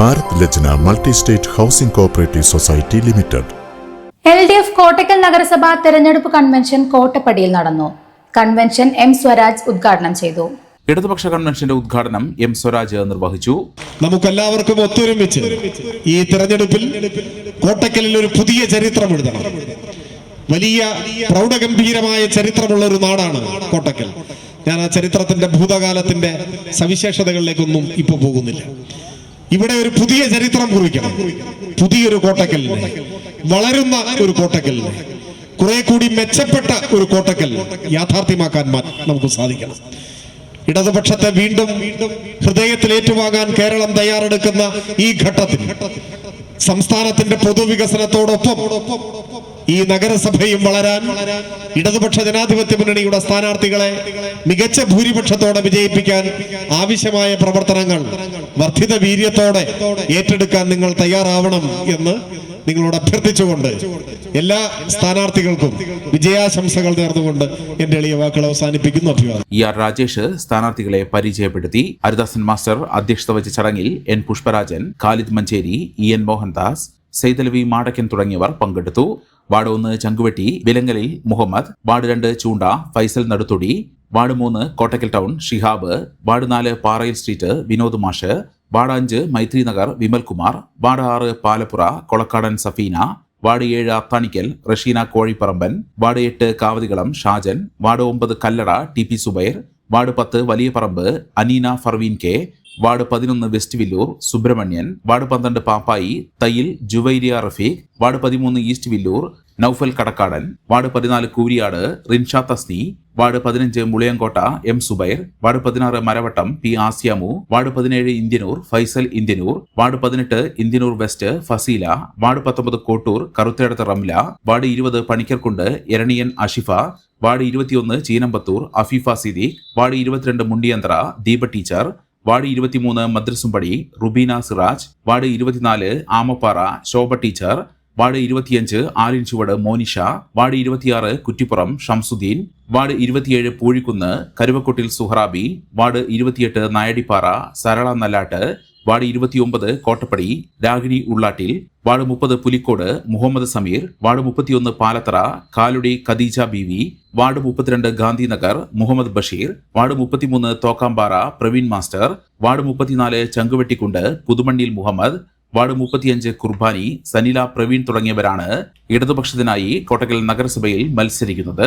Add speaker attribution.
Speaker 1: Bharat Lajna multi state housing cooperative society limited.
Speaker 2: L D F Kottakkal നഗരസഭാ തെരഞ്ഞെടുപ്പ് convention കോട്ടപ്പടിയിൽ നടന്നു. Convention M Swaraj ഉദ്ഘാടനം ചെയ്തു.
Speaker 3: ഇടതുപക്ഷ കൺവെൻഷന്റെ ഉദ്ഘാടനം എം സ്വരാജ് നിർവഹിച്ചു.
Speaker 4: നമുക്കെല്ലാവർക്കും ഒത്തൊരുമിച്ച് ഈ തെരഞ്ഞെടുപ്പിൽ കോട്ടക്കലിൽ ഒരു പുതിയ ചരിത്രം എഴുതണം. വലിയ പ്രൗഢഗംഭീരമായ ചരിത്രമുള്ള ഒരു നാടാണ് കോട്ടക്കൽ ഞാൻ ആ ചരിത്രത്തിന്റെ ഭൂതകാലത്തിന്റെ സവിശേഷതകളിലേക്കൊന്നും ഇപ്പൊ പോകുന്നില്ല. ഇവിടെ ഒരു പുതിയ ചരിത്രം കുറിക്കണം. പുതിയൊരു കോട്ടക്കലിന് വളരുന്ന ഒരു കോട്ടക്കലിന് കുറെ കൂടി മെച്ചപ്പെട്ട ഒരു കോട്ടക്കൽ യാഥാർത്ഥ്യമാക്കാൻ നമുക്ക് സാധിക്കണം. ഇടതുപക്ഷത്തെ വീണ്ടും ഹൃദയത്തിൽ ഏറ്റുവാങ്ങാൻ കേരളം തയ്യാറെടുക്കുന്ന ഈ ഘട്ടത്തിൽ സംസ്ഥാനത്തിന്റെ പൊതുവികസനത്തോടൊപ്പം ഈ നഗരസഭയും വളരാൻ ഇടതുപക്ഷ ജനാധിപത്യ മുന്നണിയുടെ സ്ഥാനാർത്ഥികളെ മികച്ച ഭൂരിപക്ഷത്തോടെ വിജയിപ്പിക്കാൻ ആവശ്യമായ പ്രവർത്തനങ്ങൾ വർദ്ധിത വീര്യത്തോടെ ഏറ്റെടുക്കാൻ നിങ്ങൾ തയ്യാറാവണം എന്ന് നിങ്ങളോട് അഭ്യർത്ഥിച്ചുകൊണ്ട് എല്ലാ സ്ഥാനാർത്ഥികൾക്കും വിജയാശംസകൾ നേർന്നുകൊണ്ട് എന്റെ എളിയ വാക്കുകൾ അവസാനിപ്പിക്കുന്നു അഭിവാദം
Speaker 3: ഇ ആർ രാജേഷ് സ്ഥാനാർത്ഥികളെ പരിചയപ്പെടുത്തി. ഹരിദാസൻ മാസ്റ്റർ അധ്യക്ഷത വച്ച ചടങ്ങിൽ N Pushparajan Khalid Manjeri E N Mohandas Saithalavi Madakkan തുടങ്ങിയവർ പങ്കെടുത്തു. വാർഡ് ഒന്ന് ചങ്കുവെട്ടി വിലങ്ങലിൽ മുഹമ്മദ് വാർഡ് രണ്ട് ചൂണ്ട ഫൈസൽ നടുത്തൊടി വാർഡ് മൂന്ന് കോട്ടക്കൽ ടൗൺ ഷിഹാബ് വാർഡ് നാല് പാറയിൽ സ്ട്രീറ്റ് വിനോദ് മാഷ് വാർഡ് അഞ്ച് മൈത്രി നഗർ വിമൽകുമാർ വാർഡ് ആറ് പാലപ്പുറ കൊളക്കാടൻ സഫീന വാർഡ് ഏഴ് അത്താണിക്കൽ റഷീന കോഴിപ്പറമ്പൻ വാർഡ് എട്ട് കാവതികളം ഷാജൻ വാർഡ് ഒമ്പത് Kallada T P Subair ward പത്ത് വലിയ പറമ്പ് അനീന ഫർവീൻ കെ വാർഡ് പതിനൊന്ന് വെസ്റ്റ് വില്ലൂർ സുബ്രഹ്മണ്യൻ. വാർഡ് പന്ത്രണ്ട് പാപ്പായി തയ്യിൽ ജുവൈരിയ റഫീഖ്. വാർഡ് പതിമൂന്ന് ഈസ്റ്റ് വില്ലൂർ നൌഫൽ കടക്കാടൻ. വാർഡ് പതിനാല് കൂരിയാട് റിൻഷ തസ്നി. വാർഡ് പതിനഞ്ച് മുളയങ്കോട്ട എം സുബൈർ. വാർഡ് പതിനാറ് മരവട്ടം പി ആസിയാമു. വാർഡ് പതിനേഴ് ഇന്ത്യനൂർ ഫൈസൽ ഇന്ത്യനൂർ. വാർഡ് പതിനെട്ട് ഇന്ത്യനൂർ വെസ്റ്റ് ഫസീല. വാർഡ് പത്തൊമ്പത് കോട്ടൂർ കറുത്തേടത്ത് റംല. വാർഡ് ഇരുപത് പണിക്കർക്കുണ്ട് എരണിയൻ അഷിഫ. വാർഡ് ഇരുപത്തിയൊന്ന് ചീനമ്പത്തൂർ അഫീഫ സിദ്ദീഖ്. വാർഡ് ഇരുപത്തിരണ്ട് മുണ്ടിയന്ത്ര ദീപ ടീച്ചർ. വാർഡ് ഇരുപത്തിമൂന്ന് മദ്രസുംപടി റുബീന സിറാജ്. വാർഡ് ഇരുപത്തിനാല് ആമപ്പാറ ശോഭ ടീച്ചർ. വാർഡ് ഇരുപത്തിയഞ്ച് ആലിൻ ചുവട് മോനിഷ. വാർഡ് ഇരുപത്തിയാറ് കുറ്റിപ്പുറം ഷംസുദ്ദീൻ. വാർഡ് ഇരുപത്തിയേഴ് പൂഴിക്കുന്ന് കരുവക്കൊട്ടിൽ സുഹറാബി. വാർഡ് ഇരുപത്തിയെട്ട് നായടിപ്പാറ സരള നല്ലാട്ട്. വാർഡ് ഇരുപത്തിയൊമ്പത് കോട്ടപ്പടി രാഗിണി ഉള്ളാട്ടിൽ വാർഡ് മുപ്പത് പുലിക്കോട് മുഹമ്മദ് സമീർ വാർഡ് മുപ്പത്തിയൊന്ന് പാലത്തറ കാലുടി ഖദീജ ബീവി വാർഡ് മുപ്പത്തിരണ്ട് ഗാന്ധിനഗർ മുഹമ്മദ് ബഷീർ വാർഡ് മുപ്പത്തിമൂന്ന് തോക്കാമ്പാറ പ്രവീൺ മാസ്റ്റർ വാർഡ് മുപ്പത്തിനാല് ചങ്കുവെട്ടിക്കുണ്ട് പുതുമണ്ണിൽ മുഹമ്മദ് വാർഡ് മുപ്പത്തിയഞ്ച് കുർബാനി സനില പ്രവീൺ തുടങ്ങിയവരാണ് ഇടതുപക്ഷത്തിനായി കോട്ടക്കൽ നഗരസഭയിൽ മത്സരിക്കുന്നത്.